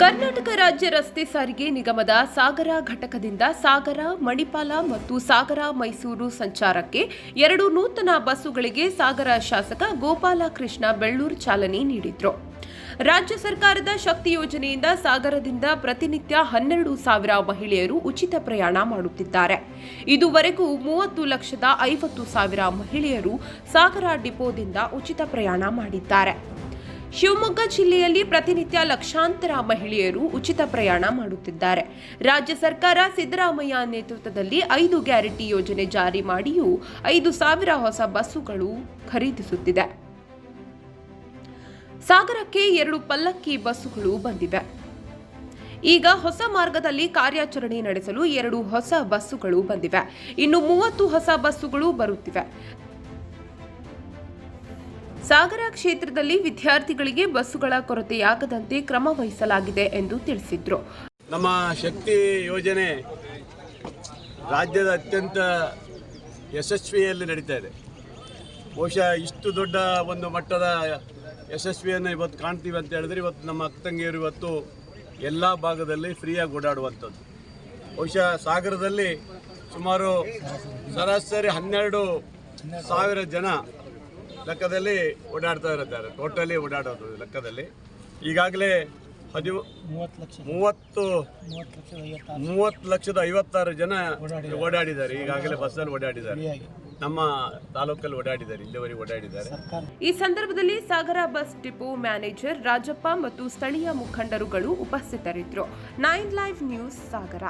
ಕರ್ನಾಟಕ ರಾಜ್ಯ ರಸ್ತೆ ಸಾರಿಗೆ ನಿಗಮದ ಸಾಗರ ಘಟಕದಿಂದ ಸಾಗರ, ಮಣಿಪಾಲ ಮತ್ತು ಸಾಗರ, ಮೈಸೂರು ಸಂಚಾರಕ್ಕೆ ಎರಡು ನೂತನ ಬಸ್ಸುಗಳಿಗೆ ಸಾಗರ ಶಾಸಕ ಗೋಪಾಲಕೃಷ್ಣ ಬೆಳ್ಳೂರು ಚಾಲನೆ ನೀಡಿದರು. ರಾಜ್ಯ ಸರ್ಕಾರದ ಶಕ್ತಿ ಯೋಜನೆಯಿಂದ ಸಾಗರದಿಂದ ಪ್ರತಿನಿತ್ಯ ಹನ್ನೆರಡು ಸಾವಿರ ಮಹಿಳೆಯರು ಉಚಿತ ಪ್ರಯಾಣ ಮಾಡುತ್ತಿದ್ದಾರೆ. ಇದುವರೆಗೂ ಮೂವತ್ತು ಲಕ್ಷದ ಐವತ್ತು ಸಾವಿರ ಮಹಿಳೆಯರು ಸಾಗರ ಡಿಪೋದಿಂದ ಉಚಿತ ಪ್ರಯಾಣ ಮಾಡಿದ್ದಾರೆ. ಶಿವಮೊಗ್ಗ ಜಿಲ್ಲೆಯಲ್ಲಿ ಪ್ರತಿನಿತ್ಯ ಲಕ್ಷಾಂತರ ಮಹಿಳೆಯರು ಉಚಿತ ಪ್ರಯಾಣ ಮಾಡುತ್ತಿದ್ದಾರೆ. ರಾಜ್ಯ ಸರ್ಕಾರ ಸಿದ್ದರಾಮಯ್ಯ ನೇತೃತ್ವದಲ್ಲಿ ಐದು ಗ್ಯಾರಂಟಿ ಯೋಜನೆ ಜಾರಿ ಮಾಡಿಯೂ ಐದು ಸಾವಿರ ಹೊಸ ಬಸ್ಸುಗಳು ಖರೀದಿಸುತ್ತಿದೆ. ಸಾಗರಕ್ಕೆ ಎರಡು ಪಲ್ಲಕ್ಕಿ ಬಸ್ಸುಗಳು ಬಂದಿವೆ. ಈಗ ಹೊಸ ಮಾರ್ಗದಲ್ಲಿ ಕಾರ್ಯಾಚರಣೆ ನಡೆಸಲು ಎರಡು ಹೊಸ ಬಸ್ಸುಗಳು ಬಂದಿವೆ. ಇನ್ನು ಮೂವತ್ತು ಹೊಸ ಬಸ್ಸುಗಳು ಬರುತ್ತಿವೆ. ಸಾಗರ ಕ್ಷೇತ್ರದಲ್ಲಿ ವಿದ್ಯಾರ್ಥಿಗಳಿಗೆ ಬಸ್ಸುಗಳ ಕೊರತೆಯಾಗದಂತೆ ಕ್ರಮ ವಹಿಸಲಾಗಿದೆ ಎಂದು ತಿಳಿಸಿದ್ರು. ನಮ್ಮ ಶಕ್ತಿ ಯೋಜನೆ ರಾಜ್ಯದ ಅತ್ಯಂತ ಯಶಸ್ವಿಯಲ್ಲಿ ನಡೀತಾ ಇದೆ. ಬಹುಶಃ ಇಷ್ಟು ದೊಡ್ಡ ಒಂದು ಮಟ್ಟದ ಯಶಸ್ವಿಯನ್ನು ಇವತ್ತು ಕಾಣ್ತೀವಿ ಅಂತ ಹೇಳಿದ್ರೆ ಇವತ್ತು ನಮ್ಮ ಅಕ್ಕಂಗಿಯರು ಇವತ್ತು ಎಲ್ಲ ಭಾಗದಲ್ಲಿ ಫ್ರೀಯಾಗಿ ಓಡಾಡುವಂಥದ್ದು. ಬಹುಶಃ ಸಾಗರದಲ್ಲಿ ಸುಮಾರು ಸರಾಸರಿ ಹನ್ನೆರಡು ಸಾವಿರ ಜನ ಲೆಕ್ಕದಲ್ಲಿ ಓಡಾಡ್ತಾ ಇರುತ್ತಾರೆ ಟೋಟಲಿ ಓಡಾಡೋದು ಲೆಕ್ಕದಲ್ಲಿ. ಈಗಾಗಲೇ ಹದಿವು ಮೂವತ್ತು ಲಕ್ಷ. ಮೂವತ್ತು ಮೂವತ್ತು ಲಕ್ಷದ ಐವತ್ತಾರು. ಮೂವತ್ತು ಲಕ್ಷದ ಐವತ್ತಾರು ಜನ ಓಡಾಡಿದ್ದಾರೆ. ಈಗಾಗಲೇ ಬಸ್ಸಲ್ಲಿ ಓಡಾಡಿದ್ದಾರೆ. ನಮ್ಮ ತಾಲೂಕಲ್ಲಿ ಓಡಾಡಿದ್ದಾರೆ. ಇಲ್ಲಿವರೆಗೆ ಓಡಾಡಿದ್ದಾರೆ. ಈ ಸಂದರ್ಭದಲ್ಲಿ Sagara bus depot manager Rajappa ಮತ್ತು ಸ್ಥಳೀಯ ಮುಖಂಡರುಗಳು ಉಪಸ್ಥಿತರಿದ್ದರು. Nine live news Sagara.